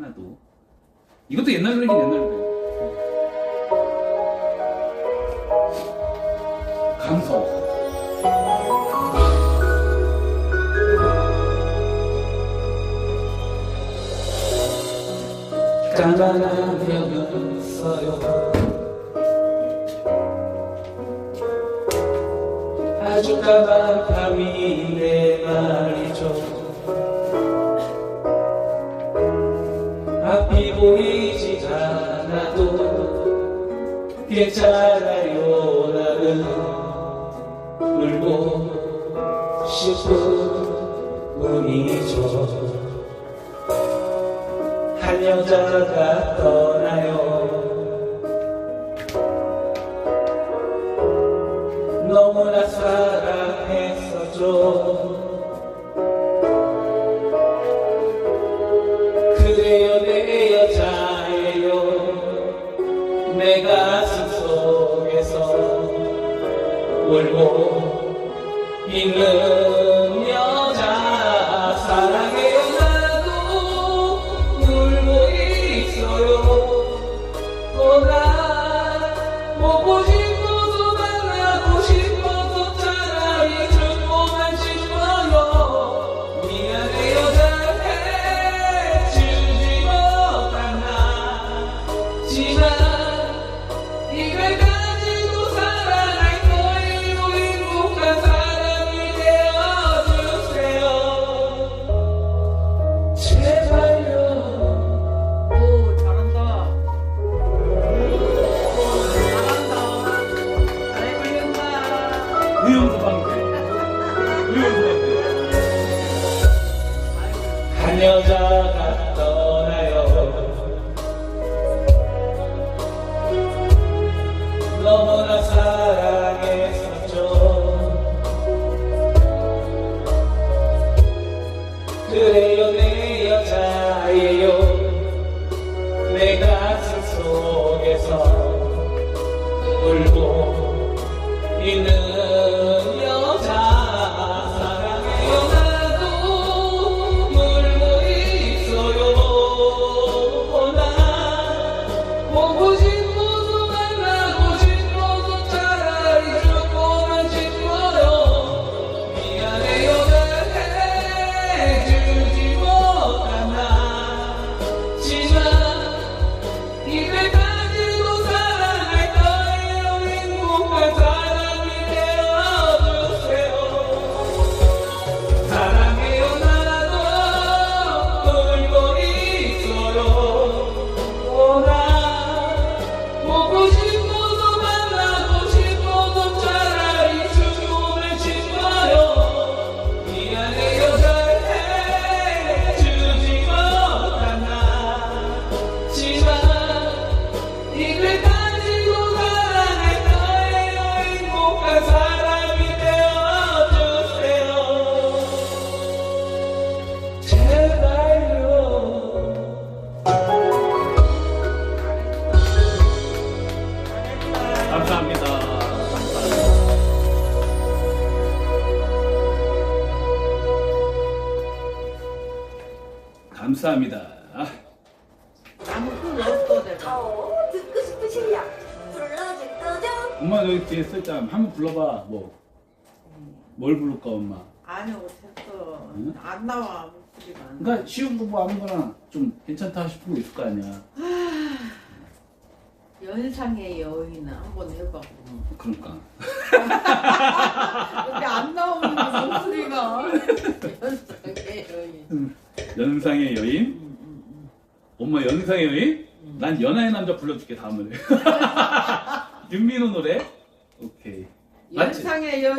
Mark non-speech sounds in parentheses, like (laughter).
하나도. 이것도 옛날 노래긴 옛날 노래. 감성. 까만하면서요 아주 까만 밤인 괜찮아요 나는. 울고 싶은 뿐이죠. 한 여자가 떠나요. 너무나 사 울고 너무나 사랑했었죠. 그래요 내 여자예요. 내 가슴 속에서 울고 감사합니다. 아무 끈 없어 내가. 어, 듣고 싶으시냐? 불러줄 거죠? 엄마 여기 뒤에 써있잖아. 한번 불러봐. 뭐. 뭘 부를까 엄마? 아니요 됐어. 응? 안 나와 목소리가. 그러니까 쉬운 거 뭐 아무거나 좀 괜찮다 싶은 거 있을 거 아니야. 연상의 여인 한번 해봐. 그러니까. (laughs) 근데 안 나오는 목소리가. (laughs) 연상의 여인. 연상의 여인? 엄마 연상의 여인? 음. 난 연하의 남자 불러줄게 다음에. (laughs) 윤민호 노래? 오케이. 연상의 여인.